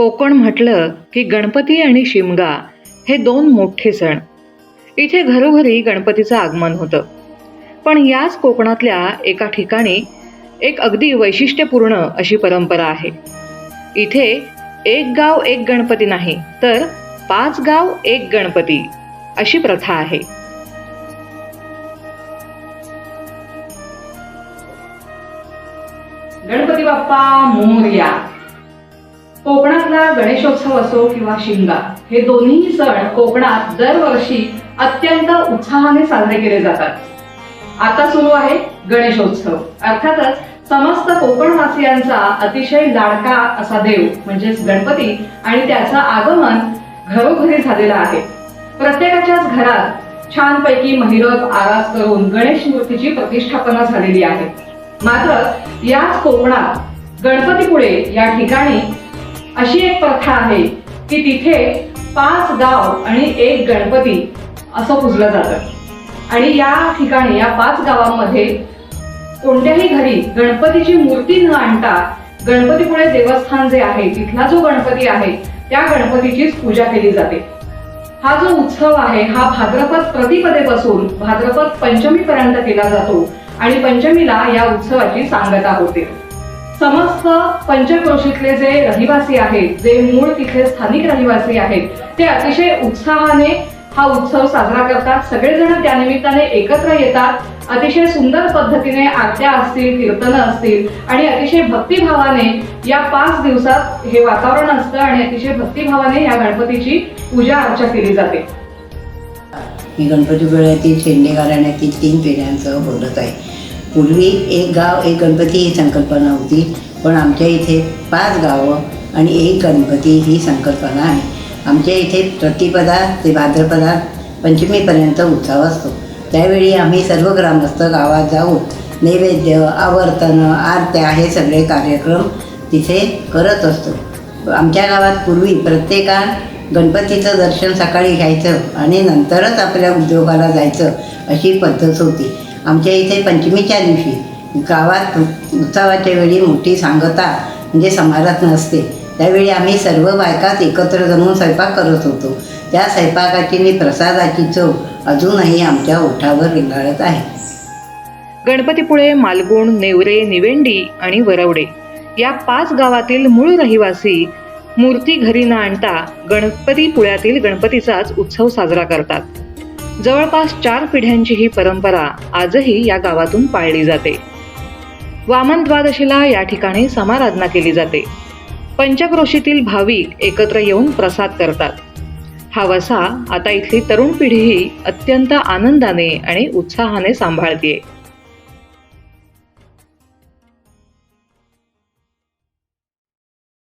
कोकण म्हटलं की गणपती आणि शिमगा हे दोन मोठे सण. इथे घरोघरी गणपतीचं आगमन होतं. पण याच कोकणातल्या एका ठिकाणी एक अगदी वैशिष्ट्यपूर्ण अशी परंपरा आहे. इथे एक गाव एक गणपती नाही तर पाच गाव एक गणपती अशी प्रथा आहे. गणपती बाप्पा मोरया. कोकणातला गणेशोत्सव असो किंवा शिमगा हे दोन्ही सण कोकणात दरवर्षी अत्यंत उत्साहाने साजरे केले जातात. आता सुरू आहे गणेशोत्सव. अर्थातच समस्त कोकणवासियांचा अतिशय लाडका असा देव म्हणजेच गणपती आणि त्याचं आगमन घरोघरी झालेलं आहे. प्रत्येकाच्याच घरात छानपैकी महिरप आरास करून गणेश मूर्तीची प्रतिष्ठापना झालेली आहे. मात्र याच कोकणात गणपतीपुळे या ठिकाणी अशी एक प्रथा आहे की तिथे पाच गाव आणि एक गणपती असं पुजलं जातं. आणि या ठिकाणी या पाच गावांमध्ये कोणत्याही घरी गणपतीची मूर्ती न आणता गणपतीपुळे देवस्थान जे आहे तिथला जो गणपती आहे त्या गणपतीचीच पूजा केली जाते. हा जो उत्सव आहे हा भाद्रपद प्रतिपदेपासून भाद्रपद पंचमीपर्यंत केला जातो आणि पंचमीला या उत्सवाची सांगता होते. समस्त पंचक्रोशीतले जे रहिवासी आहेत जे मूळ तिथले स्थानिक रहिवासी आहेत ते अतिशय उत्साहाने हा उत्सव साजरा करतात. सगळेजण त्या निमित्ताने एकत्र येतात. अतिशय सुंदर पद्धतीने आरत्या असतील कीर्तनं असतील आणि अतिशय भक्तिभावाने या पाच दिवसात हे वातावरण असतं आणि अतिशय भक्तिभावाने या गणपतीची पूजा अर्चा केली जाते. मी गणपतीपुळ्यातील शेंडे घराण्यातील तीन पिढ्यांसह बोलत आहे. पूर्वी एक गाव एक गणपती ही संकल्पना होती पण आमच्या इथे पाच गावं आणि एक गणपती ही संकल्पना आहे. आमच्या इथे प्रतिपदा ते भाद्रपदा पंचमीपर्यंत उत्सव असतो. त्यावेळी आम्ही सर्व ग्रामस्थ गावात जाऊन नैवेद्य आवर्तन आरत्या हे सगळे कार्यक्रम तिथे करत असतो. आमच्या गावात पूर्वी प्रत्येका गणपतीचं दर्शन सकाळी घ्यायचं आणि नंतरच आपल्या उद्योगाला जायचं अशी पद्धत होती. आमच्या इथे पंचमीच्या दिवशी गावात उत्सवाच्या वेळी मोठी सांगता म्हणजे समारात नसते. त्यावेळी आम्ही सर्व बायकाच एकत्र जमून स्वयंपाक करत होतो. त्या स्वयंपाकाची आणि प्रसादाची चव अजूनही आमच्या ओठावर रेंगाळत आहे. गणपतीपुळे मालगुण नेवरे निवेंडी आणि वरवडे या पाच गावातील मूळ रहिवासी मूर्ती घरी न आणता गणपतीपुळ्यातील गणपतीचाच उत्सव साजरा करतात. जवळपास चार पिढ्यांची ही परंपरा आजही या गावातून पाळली जाते. वामन द्वादशीला या ठिकाणी समाराधना केली जाते. पंचक्रोशीतील भाविक एकत्र येऊन प्रसाद करतात. हा वसा आता इथली तरुण पिढीही अत्यंत आनंदाने आणि उत्साहाने सांभाळते